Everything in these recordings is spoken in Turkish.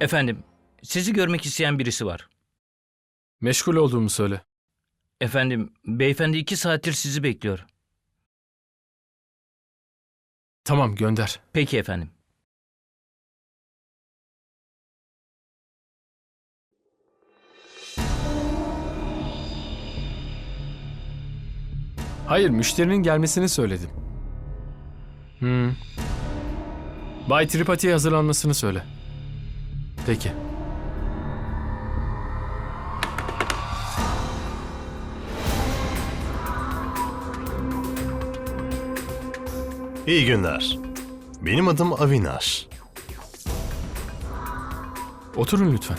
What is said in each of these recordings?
Efendim, sizi görmek isteyen birisi var. Meşgul olduğumu söyle. Efendim, beyefendi iki saattir sizi bekliyor. Tamam gönder. Peki efendim. Hayır müşterinin gelmesini söyledim. Hmm. Bay Tripati'ye hazırlanmasını söyle. Peki. İyi günler. Benim adım Avinash. Oturun lütfen.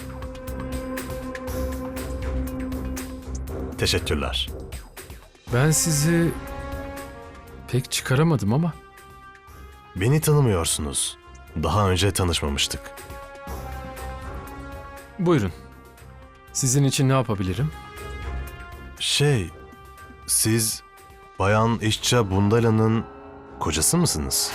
Teşekkürler. Ben sizi pek çıkaramadım ama Beni tanımıyorsunuz. Daha önce tanışmamıştık. Buyurun. Sizin için ne yapabilirim? Şey, siz Bayan İşça Bundala'nın kocası mısınız?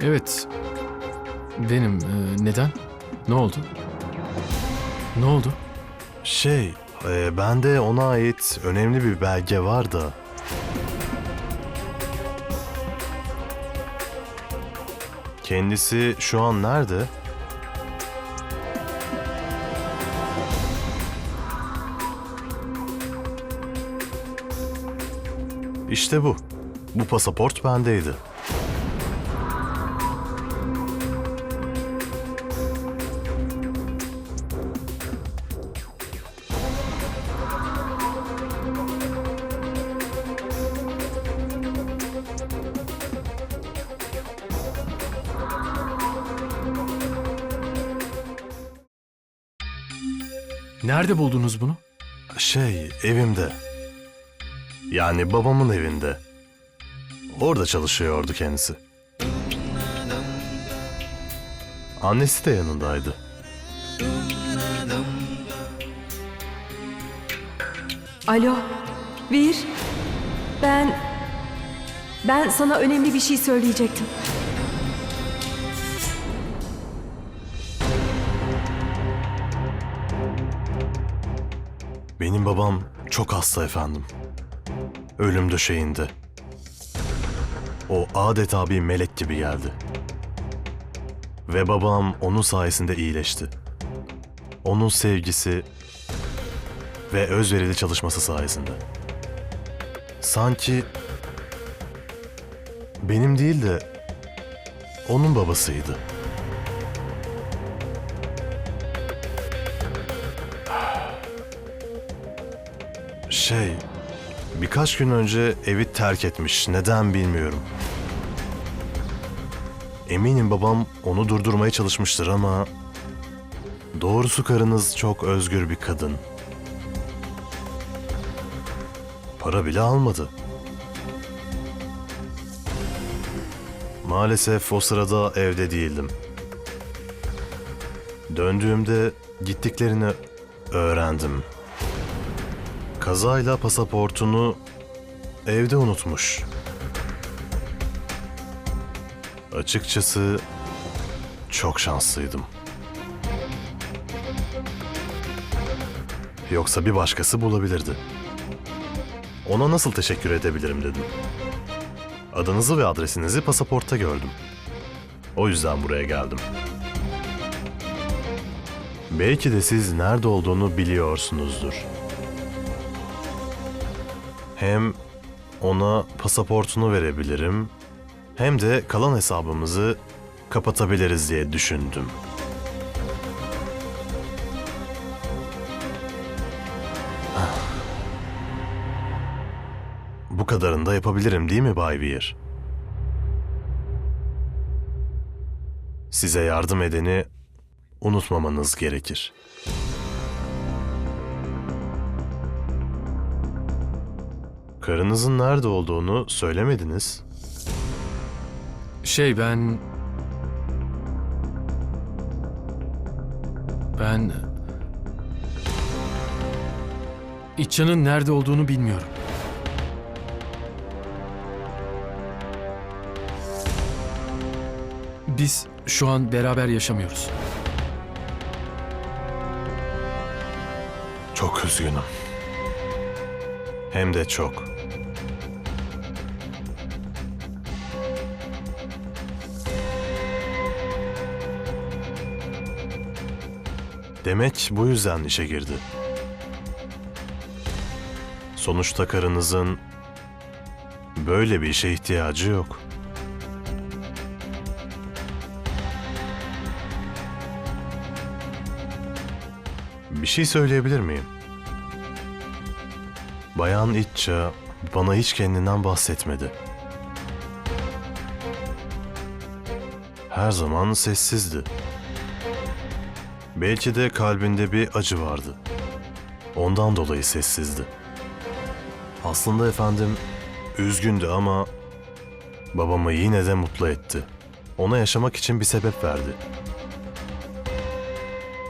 Evet. Benim. Ee, neden? Ne oldu? Ne oldu? Şey, e, bende ona ait önemli bir belge var da. Kendisi şu an nerede? İşte bu. Bu pasaport bendeydi. Nerede buldunuz bunu? Şey, evimde. Yani babamın evinde. Orada çalışıyordu kendisi. Annesi de yanındaydı. Alo, Vir. Ben... Ben sana önemli bir şey söyleyecektim. Benim babam çok hasta efendim. Ölüm döşeğinde. O adeta bir melek gibi geldi. Ve babam onun sayesinde iyileşti. Onun sevgisi ve özverili çalışması sayesinde. Sanki benim değil de onun babasıydı. Şey, birkaç gün önce evi terk etmiş. Neden bilmiyorum. Eminim babam onu durdurmaya çalışmıştır ama... Doğrusu karınız çok özgür bir kadın. Para bile almadı. Maalesef o sırada evde değildim. Döndüğümde gittiklerini öğrendim. Kazayla pasaportunu evde unutmuş. Açıkçası çok şanslıydım. Yoksa bir başkası bulabilirdi. Ona nasıl teşekkür edebilirim dedim. Adınızı ve adresinizi pasaportta gördüm. O yüzden buraya geldim. Belki de siz nerede olduğunu biliyorsunuzdur. Hem ona pasaportunu verebilirim hem de kalan hesabımızı kapatabiliriz diye düşündüm. Ah. Bu kadarını da yapabilirim değil mi Bay Weir? Size yardım edeni unutmamanız gerekir. Karınızın nerede olduğunu söylemediniz. Şey ben... Ben... İçan'ın nerede olduğunu bilmiyorum. Biz şu an beraber yaşamıyoruz. Çok üzgünüm. Hem de çok. Demek bu yüzden işe girdi. Sonuçta karınızın böyle bir işe ihtiyacı yok. Bir şey söyleyebilir miyim? Bayan İtça bana hiç kendinden bahsetmedi. Her zaman sessizdi. Belki de kalbinde bir acı vardı. Ondan dolayı sessizdi. Aslında efendim üzgündü ama babamı yine de mutlu etti. Ona yaşamak için bir sebep verdi.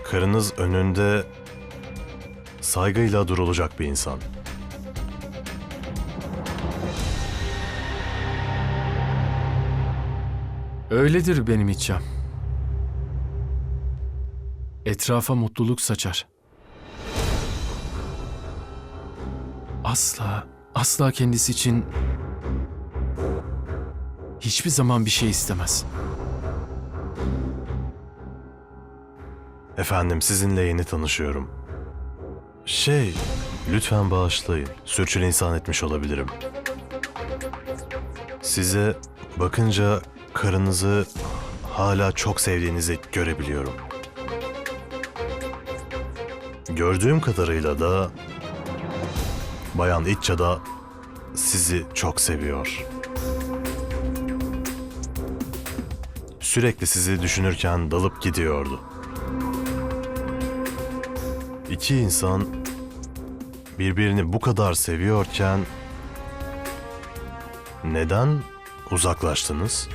Karınız önünde saygıyla durulacak bir insan. Öyledir benim içem. Etrafa mutluluk saçar. Asla, asla kendisi için hiçbir zaman bir şey istemez. Efendim sizinle yeni tanışıyorum. Şey, lütfen bağışlayın. Sürçülisan etmiş olabilirim. Size bakınca karınızı hala çok sevdiğinizi görebiliyorum. Gördüğüm kadarıyla da Bayan İtça da sizi çok seviyor. Sürekli sizi düşünürken dalıp gidiyordu. İki insan birbirini bu kadar seviyorken neden uzaklaştınız?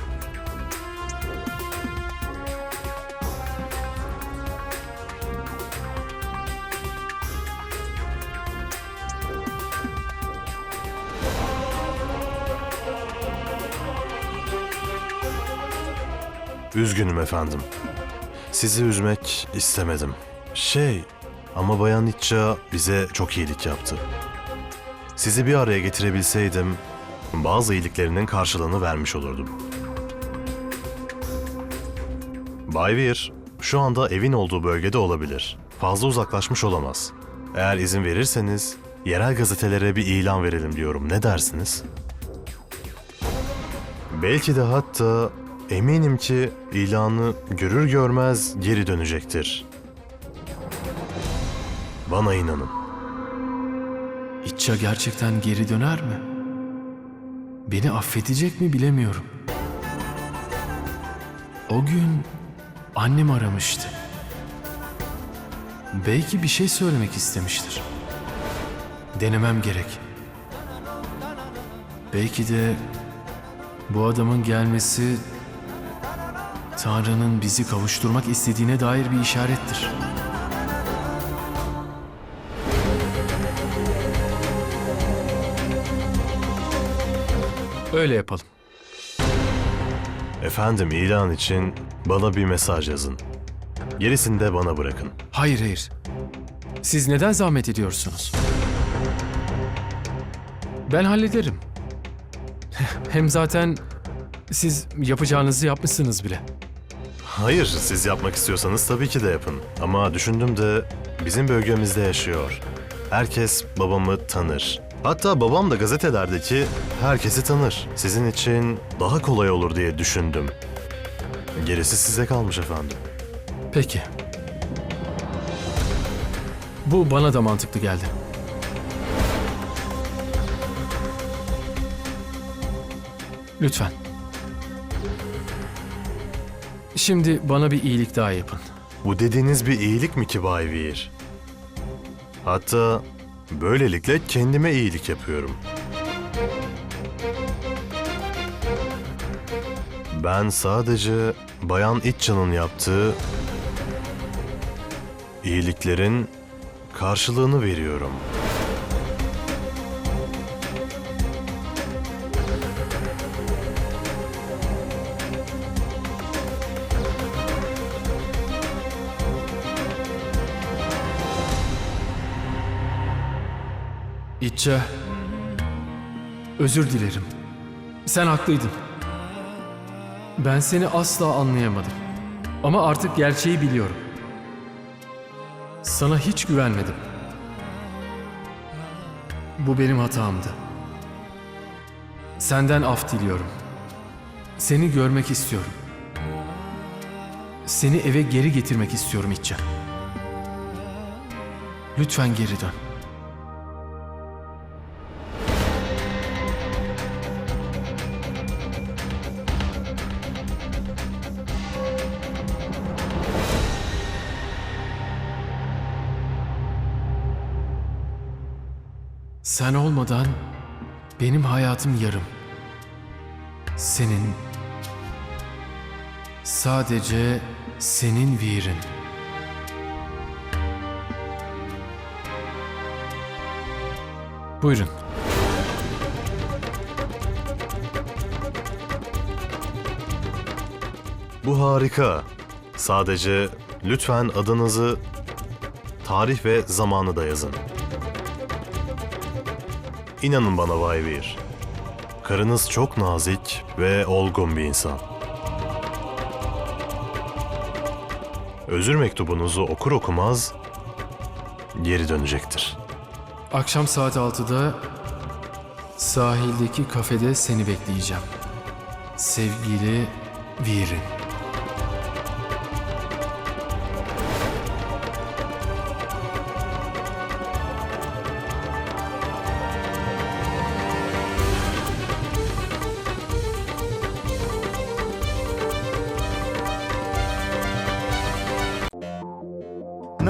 Üzgünüm efendim. Sizi üzmek istemedim. Şey, ama Bayan İtça bize çok iyilik yaptı. Sizi bir araya getirebilseydim, bazı iyiliklerinin karşılığını vermiş olurdum. Bay Weir, şu anda evin olduğu bölgede olabilir. Fazla uzaklaşmış olamaz. Eğer izin verirseniz, yerel gazetelere bir ilan verelim diyorum. Ne dersiniz? Belki de hatta eminim ki ilanı görür görmez geri dönecektir. Bana inanın. İtça gerçekten geri döner mi? Beni affedecek mi bilemiyorum. O gün annem aramıştı. Belki bir şey söylemek istemiştir. Denemem gerek. Belki de bu adamın gelmesi Tanrı'nın bizi kavuşturmak istediğine dair bir işarettir. Öyle yapalım. Efendim ilan için bana bir mesaj yazın. Gerisini de bana bırakın. Hayır hayır. Siz neden zahmet ediyorsunuz? Ben hallederim. Hem zaten siz yapacağınızı yapmışsınız bile. Hayır, siz yapmak istiyorsanız tabii ki de yapın. Ama düşündüm de bizim bölgemizde yaşıyor. Herkes babamı tanır. Hatta babam da gazetelerdeki herkesi tanır. Sizin için daha kolay olur diye düşündüm. Gerisi size kalmış efendim. Peki. Bu bana da mantıklı geldi. Lütfen. Şimdi bana bir iyilik daha yapın. Bu dediğiniz bir iyilik mi ki Bay Weir? Hatta böylelikle kendime iyilik yapıyorum. Ben sadece Bayan İtça'nın yaptığı iyiliklerin karşılığını veriyorum. İtça, özür dilerim. Sen haklıydın. Ben seni asla anlayamadım. Ama artık gerçeği biliyorum. Sana hiç güvenmedim. Bu benim hatamdı. Senden af diliyorum. Seni görmek istiyorum. Seni eve geri getirmek istiyorum İtça. Lütfen geri dön. Sen olmadan benim hayatım yarım. Senin sadece senin virin. Buyurun. Bu harika. Sadece lütfen adınızı, tarih ve zamanı da yazın. İnanın bana Bay Veer. Karınız çok nazik ve olgun bir insan. Özür mektubunuzu okur okumaz geri dönecektir. Akşam saat 6'da sahildeki kafede seni bekleyeceğim. Sevgili Virin.